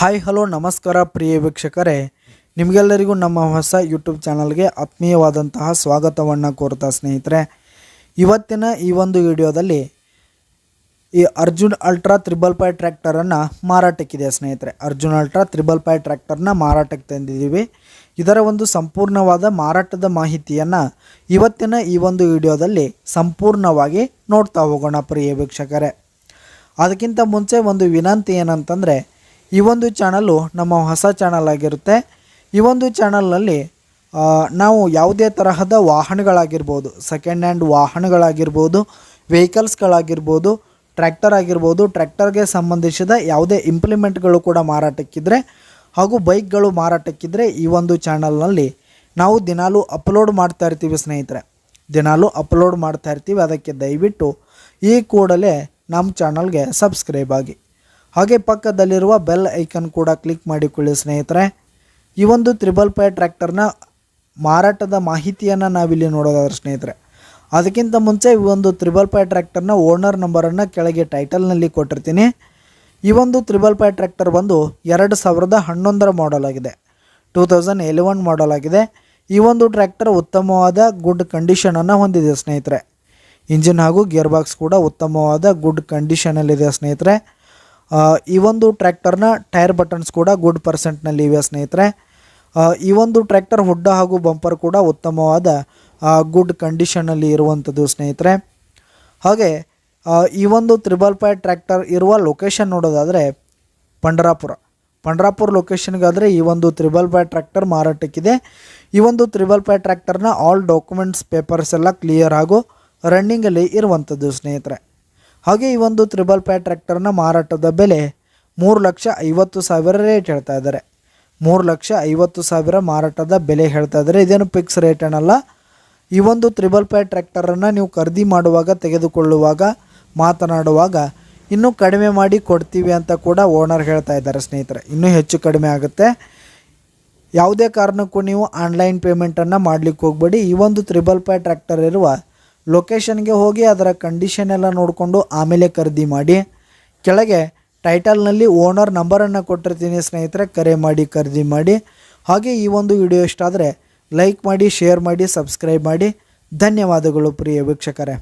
Hi hello ನಮಸ್ಕಾರ ಪ್ರಿಯ ವೀಕ್ಷಕರೇ. ನಿಮಗೆಲ್ಲರಿಗೂ ನಮ್ಮ ಹೊಸ ಯೂಟ್ಯೂಬ್ ಚಾನಲ್ಗೆ ಆತ್ಮೀಯವಾದಂತಹ ಸ್ವಾಗತವನ್ನು ಕೋರ್ತಾ ಸ್ನೇಹಿತರೆ. ಇವತ್ತಿನ ಈ ಒಂದು ವಿಡಿಯೋದಲ್ಲಿ ಈ ಅರ್ಜುನ್ ಅಲ್ಟ್ರಾ ತ್ರಿಬಲ್ ಪೈ ಟ್ರ್ಯಾಕ್ಟರನ್ನು ಮಾರಾಟಕ್ಕಿದೆ ಸ್ನೇಹಿತರೆ. ಅರ್ಜುನ್ ಅಲ್ಟ್ರಾ ತ್ರಿಬಲ್ ಪೈ ಟ್ರ್ಯಾಕ್ಟರ್ನ ಮಾರಾಟಕ್ಕೆ ತಂದಿದ್ದೀವಿ. ಇದರ ಒಂದು ಸಂಪೂರ್ಣವಾದ ಮಾರಾಟದ ಮಾಹಿತಿಯನ್ನು ಇವತ್ತಿನ ಈ ಒಂದು ವಿಡಿಯೋದಲ್ಲಿ ಸಂಪೂರ್ಣವಾಗಿ ನೋಡ್ತಾ ಹೋಗೋಣ ಪ್ರಿಯ ವೀಕ್ಷಕರೇ. ಅದಕ್ಕಿಂತ ಮುಂಚೆ ಒಂದು ವಿನಂತಿ ಏನಂತಂದರೆ ಈ ಒಂದು ಚಾನಲ್ಲು ನಮ್ಮ ಹೊಸ ಚಾನಲ್ ಆಗಿರುತ್ತೆ. ಈ ಒಂದು ಚಾನಲ್ನಲ್ಲಿ ನಾವು ಯಾವುದೇ ತರಹದ ವಾಹನಗಳಾಗಿರ್ಬೋದು ಸೆಕೆಂಡ್ ಹ್ಯಾಂಡ್ ವಾಹನಗಳಾಗಿರ್ಬೋದು ವೆಹಿಕಲ್ಸ್ಗಳಾಗಿರ್ಬೋದು ಟ್ರ್ಯಾಕ್ಟರ್ ಆಗಿರ್ಬೋದು ಟ್ರ್ಯಾಕ್ಟರ್ಗೆ ಸಂಬಂಧಿಸಿದ ಯಾವುದೇ ಇಂಪ್ಲಿಮೆಂಟ್ಗಳು ಕೂಡ ಮಾರಾಟಕ್ಕಿದ್ರೆ ಹಾಗೂ ಬೈಕ್ಗಳು ಮಾರಾಟಕ್ಕಿದ್ರೆ ಈ ಒಂದು ಚಾನಲ್ನಲ್ಲಿ ನಾವು ದಿನಾಲೂ ಅಪ್ಲೋಡ್ ಮಾಡ್ತಾ ಇರ್ತೀವಿ ಸ್ನೇಹಿತರೆ. ದಿನಾಲೂ ಅಪ್ಲೋಡ್ ಮಾಡ್ತಾ ಇರ್ತೀವಿ. ಅದಕ್ಕೆ ದಯವಿಟ್ಟು ಈ ಕೂಡಲೇ ನಮ್ಮ ಚಾನಲ್ಗೆ ಸಬ್ಸ್ಕ್ರೈಬ್ ಆಗಿ. ಹಾಗೆ ಪಕ್ಕದಲ್ಲಿರುವ ಬೆಲ್ ಐಕನ್ ಕೂಡ ಕ್ಲಿಕ್ ಮಾಡಿಕೊಳ್ಳಿ ಸ್ನೇಹಿತರೆ. ಈ ಒಂದು ತ್ರಿಬಲ್ ಪೈ ಟ್ರ್ಯಾಕ್ಟರ್ನ ಮಾರಾಟದ ಮಾಹಿತಿಯನ್ನು ನಾವಿಲ್ಲಿ ನೋಡೋದಾದ್ರೆ ಸ್ನೇಹಿತರೆ. ಅದಕ್ಕಿಂತ ಮುಂಚೆ ಈ ಒಂದು ತ್ರಿಬಲ್ ಪೈ ಟ್ರ್ಯಾಕ್ಟರ್ನ ಓನರ್ ನಂಬರನ್ನು ಕೆಳಗೆ ಟೈಟಲ್ನಲ್ಲಿ ಕೊಟ್ಟಿರ್ತೀನಿ. ಈ ಒಂದು ತ್ರಿಬಲ್ ಪೈ ಟ್ರ್ಯಾಕ್ಟರ್ ಬಂದು ಎರಡು ಸಾವಿರದ ಹನ್ನೊಂದರ ಮಾಡೆಲ್ ಆಗಿದೆ. ಟೂ ತೌಸಂಡ್ ಎಲೆವನ್ ಮಾಡೆಲ್ ಆಗಿದೆ. ಈ ಒಂದು ಟ್ರ್ಯಾಕ್ಟರ್ ಉತ್ತಮವಾದ ಗುಡ್ ಕಂಡೀಷನನ್ನು ಹೊಂದಿದೆ ಸ್ನೇಹಿತರೆ. ಇಂಜಿನ್ ಹಾಗೂ ಗೇರ್ ಬಾಕ್ಸ್ ಕೂಡ ಉತ್ತಮವಾದ ಗುಡ್ ಕಂಡೀಷನಲ್ಲಿದೆ ಸ್ನೇಹಿತರೆ. ಈ ಒಂದು ಟ್ರ್ಯಾಕ್ಟರ್ನ ಟೈರ್ ಬಟನ್ಸ್ ಕೂಡ ಗುಡ್ ಪರ್ಸೆಂಟ್ನಲ್ಲಿ ಇವೆ ಸ್ನೇಹಿತರೆ. ಈ ಒಂದು ಟ್ರ್ಯಾಕ್ಟರ್ ಹುಡ್ಡ ಹಾಗೂ ಬಂಪರ್ ಕೂಡ ಉತ್ತಮವಾದ ಗುಡ್ ಕಂಡೀಷನಲ್ಲಿ ಇರುವಂಥದ್ದು ಸ್ನೇಹಿತರೆ. ಹಾಗೆ ಈ ಒಂದು ತ್ರಿಬಲ್ ಪೈ ಟ್ರ್ಯಾಕ್ಟರ್ ಇರುವ ಲೊಕೇಶನ್ ನೋಡೋದಾದರೆ ಪಂಡರಾಪುರ. ಪಂಡರಾಪುರ ಲೊಕೇಶನ್ಗಾದರೆ ಈ ಒಂದು ತ್ರಿಬಲ್ ಪೈ ಟ್ರ್ಯಾಕ್ಟರ್ ಮಾರಾಟಕ್ಕಿದೆ. ಈ ಒಂದು ತ್ರಿಬಲ್ ಪೈ ಟ್ರ್ಯಾಕ್ಟರ್ನ ಆಲ್ ಡಾಕ್ಯುಮೆಂಟ್ಸ್ ಪೇಪರ್ಸ್ ಎಲ್ಲ ಕ್ಲಿಯರ್ ಹಾಗೂ ರನ್ನಿಂಗಲ್ಲಿ ಇರುವಂಥದ್ದು ಸ್ನೇಹಿತರೆ. ಹಾಗೆ ಈ ಒಂದು ತ್ರಿಬಲ್ ಪ್ಯಾ ಟ್ರ್ಯಾಕ್ಟರ್ನ ಮಾರಾಟದ ಬೆಲೆ ಮೂರು ಲಕ್ಷ ಐವತ್ತು ಸಾವಿರ ರೇಟ್ ಹೇಳ್ತಾ ಇದ್ದಾರೆ. ಮೂರು ಲಕ್ಷ ಐವತ್ತು ಸಾವಿರ ಮಾರಾಟದ ಬೆಲೆ ಹೇಳ್ತಾ ಇದ್ದಾರೆ. ಇದೇನು ಫಿಕ್ಸ್ ರೇಟ್ ಏನಲ್ಲ. ಈ ಒಂದು ತ್ರಿಬಲ್ ಪ್ಯಾ ಟ್ರ್ಯಾಕ್ಟರನ್ನು ನೀವು ಖರೀದಿ ಮಾಡುವಾಗ, ತೆಗೆದುಕೊಳ್ಳುವಾಗ, ಮಾತನಾಡುವಾಗ ಇನ್ನೂ ಕಡಿಮೆ ಮಾಡಿ ಕೊಡ್ತೀವಿ ಅಂತ ಕೂಡ ಓನರ್ ಹೇಳ್ತಾ ಇದ್ದಾರೆ ಸ್ನೇಹಿತರೆ. ಇನ್ನೂ ಹೆಚ್ಚು ಕಡಿಮೆ ಆಗುತ್ತೆ. ಯಾವುದೇ ಕಾರಣಕ್ಕೂ ನೀವು ಆನ್ಲೈನ್ ಪೇಮೆಂಟನ್ನು ಮಾಡಲಿಕ್ಕೆ ಹೋಗಬೇಡಿ. ಈ ಒಂದು ತ್ರಿಬಲ್ ಪ್ಯಾ ಟ್ರ್ಯಾಕ್ಟರ್ ಇರುವ ಲೊಕೇಶನ್ಗೆ ಹೋಗಿ ಅದರ ಕಂಡೀಷನ್ ಎಲ್ಲ ನೋಡಿಕೊಂಡು ಆಮೇಲೆ ಖರೀದಿ ಮಾಡಿ, ಕೆಳಗೆ ಟೈಟಲ್ನಲ್ಲಿ ಓನರ್ ನಂಬರನ್ನು ಕೊಟ್ಟಿರ್ತೀನಿ ಸ್ನೇಹಿತರೆ, ಕರೆ ಮಾಡಿ, ಖರೀದಿ ಮಾಡಿ. ಹಾಗೆ ಈ ಒಂದು ವಿಡಿಯೋ ಇಷ್ಟ ಆದರೆ ಲೈಕ್ ಮಾಡಿ ಶೇರ್ ಮಾಡಿ ಸಬ್ಸ್ಕ್ರೈಬ್ ಮಾಡಿ. ಧನ್ಯವಾದಗಳು ಪ್ರಿಯ ವೀಕ್ಷಕರೇ.